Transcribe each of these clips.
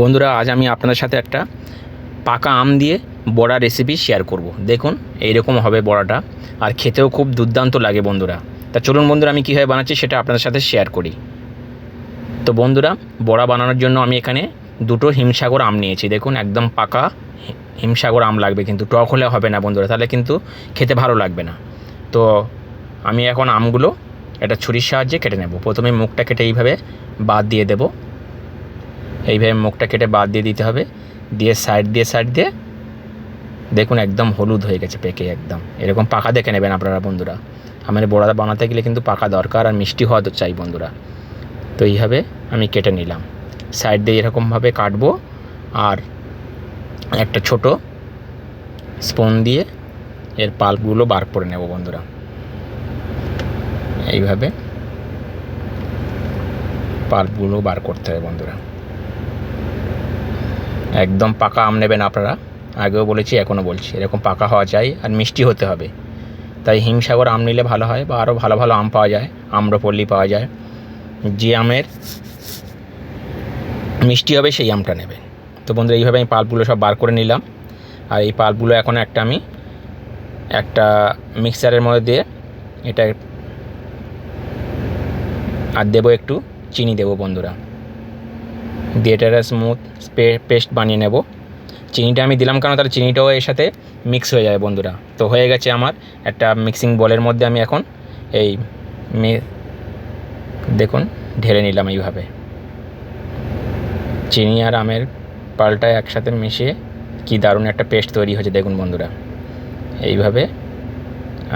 বন্ধুরা, আজ আমি আপনাদের সাথে একটা পাকা আম দিয়ে বড়া রেসিপি শেয়ার করব। দেখুন, এইরকম হবে বড়াটা, আর খেতেও খুব দুর্দান্ত লাগে বন্ধুরা। তা চলুন বন্ধুরা, আমি কীভাবে বানাচ্ছি সেটা আপনাদের সাথে শেয়ার করি। তো বন্ধুরা, বড়া বানানোর জন্য আমি এখানে দুটো হিমসাগর আম নিয়েছি। দেখুন, একদম পাকা হিমসাগর আম লাগবে, কিন্তু টক হলে হবে না বন্ধুরা, তাহলে কিন্তু খেতে ভালো লাগবে না। তো আমি এখন আমগুলো একটা ছুরির সাহায্যে কেটে নেব। প্রথমে মুখটা কেটে এইভাবে বাদ দিয়ে দেবো। এইভাবে মুখটা কেটে বাদ দিয়ে দিতে হবে। দিয়ে সাইড দিয়ে সাইড দিয়ে দেখুন একদম হলুদ হয়ে গেছে পেকে একদম। এরকম পাকা দেখে নেবেন আপনারা বন্ধুরা। আমাদের বড়া বানাতে গেলে কিন্তু পাকা দরকার আর মিষ্টি হওয়া তো চাই বন্ধুরা। তো এইভাবে আমি কেটে নিলাম। সাইড দিয়ে এরকমভাবে কাটবো আর একটা ছোট স্পুন দিয়ে এর পাল্পগুলো বার করে নেব বন্ধুরা। এইভাবে পাল্পগুলো বার করতে হবে বন্ধুরা। একদম পাকা আম নেবেন আপনারা। আগেও বলেছি, এখনও বলছি। এরকম পাকা হওয়া চাই আর মিষ্টি হতে হবে। তাই হিমসাগর আম নিলে ভালো হয় বা আরও ভালো ভালো আম পাওয়া যায়, আম্রপল্লি পাওয়া যায়। যে আমের মিষ্টি হবে সেই আমটা নেবে তো বন্ধুরা, এইভাবে আমি পাল্পগুলো সব বার করে নিলাম। আর এই পাল্পগুলো এখন একটা আমি একটা মিক্সারের মধ্যে দিয়ে এটা আর দেবো একটু, চিনি দেবো বন্ধুরা। দিয়ে এটা স্মুথ পেস্ট বানিয়ে নেব। চিনিটা আমি দিলাম কেন তাহলে চিনিটাও এর সাথে মিক্স হয়ে যায় বন্ধুরা। তো হয়ে গেছে আমার একটা মিক্সিং বলের মধ্যে আমি এখন এই দেখুন, ঢেলে নিলাম এইভাবে। চিনি আর আমের পাল্টা একসাথে মিশিয়ে কি দারুণ একটা পেস্ট তৈরি হয়েছে দেখুন বন্ধুরা। এইভাবে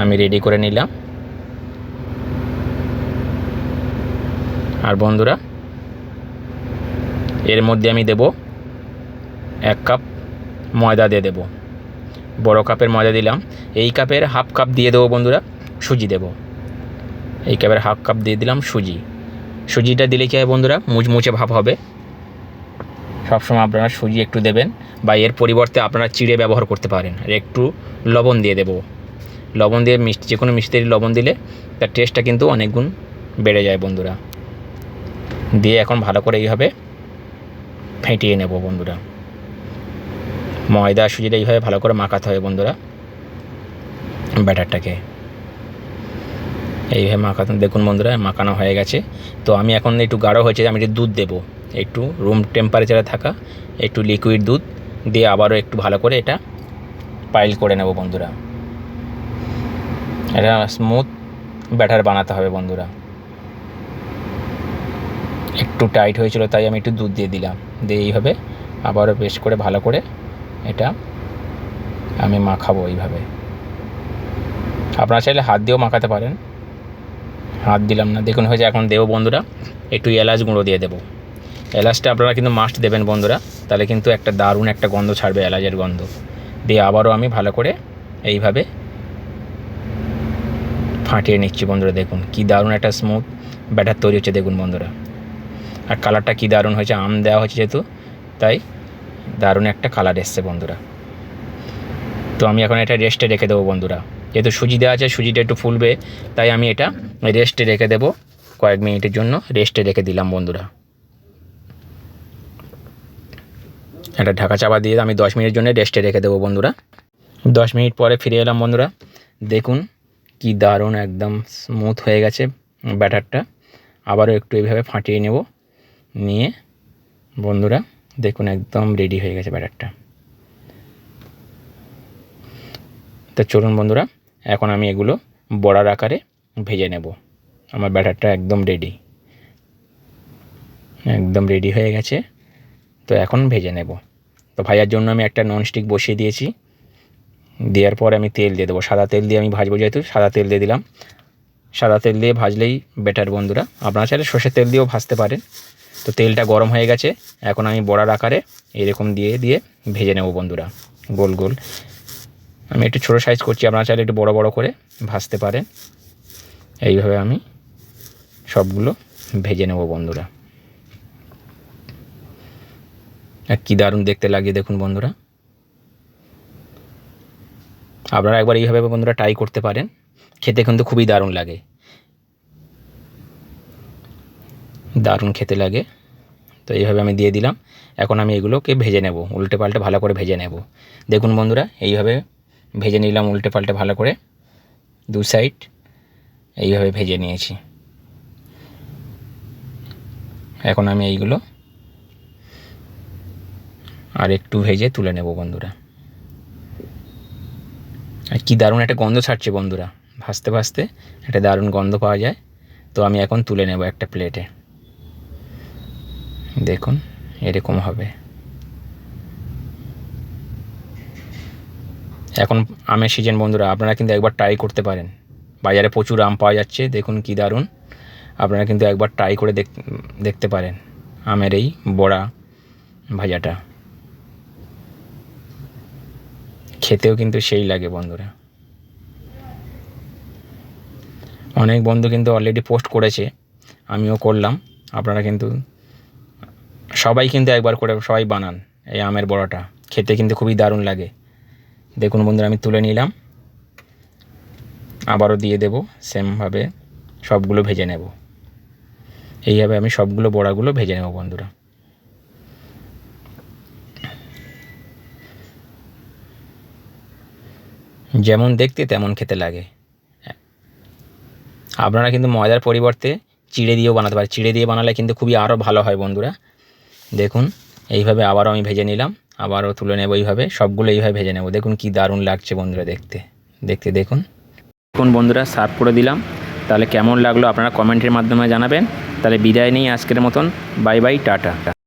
আমি রেডি করে নিলাম। আর বন্ধুরা এর মধ্যে আমি দেব এক কাপ ময়দা দিয়ে দেবো। বড় কাপের ময়দা দিলাম। এই কাপের হাফ কাপ দিয়ে দেবো বন্ধুরা, সুজি দেব। এই কাপের হাফ কাপ দিয়ে দিলাম সুজি। সুজিটা দিলে কী হয় বন্ধুরা, মুচমুচে ভাব হবে। সবসময় আপনারা সুজি একটু দেবেন বা এর পরিবর্তে আপনারা চিড়ে ব্যবহার করতে পারেন। আর একটু লবণ দিয়ে দেবো। লবণ দিয়ে মিষ্টি, যে কোনো মিষ্টির লবণ দিলে তার টেস্টটা কিন্তু অনেক গুণ বেড়ে যায় বন্ধুরা। দিয়ে এখন ভালো করে এইভাবে ফেটিয়ে নেব বন্ধুরা। ময়দা সুজিটা এইভাবে ভালো করে মাখাতে হবে বন্ধুরা, ব্যাটারটাকে। এইভাবে মাখাতে দেখুন বন্ধুরা, মাখানো হয়ে গেছে। তো আমি এখন একটু গাঢ় হয়েছে, আমি একটু দুধ দেবো। একটু রুম টেম্পারেচারে থাকা, একটু লিকুইড দুধ দিয়ে আবারও একটু ভালো করে এটা পাইল করে নেব বন্ধুরা। এটা স্মুথ ব্যাটার বানাতে হবে বন্ধুরা। একটু টাইট হয়েছিল, তাই আমি একটু দুধ দিয়ে দিলাম। দিয়ে এইভাবে আবারও পেস্ট করে ভালো করে এটা আমি মাখাবো এইভাবে। আপনারা চাইলে হাত দিয়েও মাখাতে পারেন। হাত দিলাম না। দেখুন হয়েছে এখন দেবো বন্ধুরা, একটু এলাচ গুঁড়ো দিয়ে দেবো। এলাচটা আপনারা কিন্তু মাস্ট দেবেন বন্ধুরা, তাহলে কিন্তু একটা দারুণ একটা গন্ধ ছাড়বে এলাচের গন্ধ। দিয়ে আবারও আমি ভালো করে এইভাবে ফাটিয়ে নিচ্ছি বন্ধুরা, দেখুন কি দারুণ একটা স্মুথ ব্যাটার তৈরি হচ্ছে, দেখুন বন্ধুরা। আর কালারটা কি দারুণ হয়েছে, আম দেওয়া হয়েছে যেহেতু, তাই দারুণ একটা কালার এসছে বন্ধুরা। তো আমি এখন এটা রেস্টে রেখে দেবো বন্ধুরা। যেহেতু সুজি দেওয়া আছে, সুজিটা একটু ফুলবে, তাই আমি এটা রেস্টে রেখে দেবো। কয়েক মিনিটের জন্য রেস্টে রেখে দিলাম বন্ধুরা। একটা ঢাকা চাপা দিয়ে আমি দশ মিনিটের জন্য রেস্টে রেখে দেবো বন্ধুরা। দশ মিনিট পরে ফিরে এলাম বন্ধুরা। দেখুন কি দারুণ একদম স্মুথ হয়ে গেছে ব্যাটারটা। আবারও একটু এইভাবে ফাটিয়ে নেব। নিয়ে বন্ধুরা দেখুন একদম রেডি হয়ে গেছে ব্যাটারটা। তো চলুন বন্ধুরা, এখন আমি এগুলো বড়ার আকারে ভেজে নেব। আমার ব্যাটারটা একদম রেডি একদম রেডি হয়ে গেছে। তো এখন ভেজে নেব। তো ভাজার জন্য আমি একটা ননস্টিক বসিয়ে দিয়েছি। দেওয়ার পর আমি তেল দিয়ে দেবো। সাদা তেল দিয়ে আমি ভাজবো যেহেতু, সাদা তেল দিয়ে দিলাম। সাদা তেল দিয়ে ভাজলেই বেটার বন্ধুরা। আপনারা চাইলে সর্ষের তেল দিয়েও ভাজতে পারেন। তো তেলটা গরম হয়ে গেছে। এখন আমি বড়ার আকারে এরকম দিয়ে দিয়ে ভেজে নেব বন্ধুরা। গোল গোল। আমি একটু ছোটো সাইজ করছি, আপনারা চাইলে একটু বড় বড় করে ভাজতে পারেন। এইভাবে আমি সবগুলো ভেজে নেব বন্ধুরা। কী দারুণ দেখতে লাগে দেখুন বন্ধুরা। আপনারা একবার এইভাবে বন্ধুরা ট্রাই করতে পারেন। খেতে কিন্তু খুবই দারুণ লাগে। দারুণ খেতে লাগে। তো এইভাবে আমি দিয়ে দিলাম। এখন আমি এগুলোকে ভেজে নেব, উল্টে পাল্টে ভালো করে ভেজে নেব। দেখুন বন্ধুরা, এইভাবে ভেজে নিলাম উল্টে পাল্টে ভালো করে। দু সাইড এইভাবে ভেজে নিয়েছি। এখন আমি এইগুলো আর একটু ভেজে তুলে নেব বন্ধুরা। আর কী দারুণ একটা গন্ধ ছাড়ছে বন্ধুরা। ভাসতে ভাসতে একটা দারুণ গন্ধ পাওয়া যায়। তো আমি এখন তুলে নেব একটা প্লেটে। দেখুন, এরকম হবে। এখন আমের সিজন বন্ধুরা, আপনারা কিন্তু একবার ট্রাই করতে পারেন। বাজারে প্রচুর আম পাওয়া যাচ্ছে, দেখুন কী দারুণ। আপনারা কিন্তু একবার ট্রাই করে দেখ, দেখতে পারেন আমের এই বড়া ভাজাটা। খেতেও কিন্তু সেই লাগে বন্ধুরা। অনেক বন্ধু কিন্তু অলরেডি পোস্ট করেছে, আমিও করলাম, আপনারা কিন্তু সবাই কিন্তু একবার করে সবাই বানান এই আমের বড়াটা। খেতে কিন্তু খুবই দারুণ লাগে। দেখুন বন্ধুরা, আমি তুলে নিলাম। আবারও দিয়ে দেব, সেমভাবে সবগুলো ভেজে নেব। এইভাবে আমি সবগুলো বড়াগুলো ভেজে নেব বন্ধুরা। যেমন দেখতে তেমন খেতে লাগে। আপনারা কিন্তু ময়দার পরিবর্তে চিড়ে দিয়েও বানাতে পারেন। চিড়ে দিয়ে বানালে কিন্তু খুবই আরও ভালো হয় বন্ধুরা। দেখুন, এইভাবে আবারও আমি ভেজে নিলাম, আবারও তুলে নেব এইভাবে, সবগুলো এইভাবে ভেজে নেব। দেখুন কি দারুণ লাগছে বন্ধুরা দেখতে দেখতে দেখুন। দেখুন বন্ধুরা, সার্ভ করে দিলাম। তাহলে কেমন লাগল আপনারা কমেন্টের মাধ্যমে জানাবেন। তাহলে বিদায় নেই আজকের মতন। Bye bye, tata.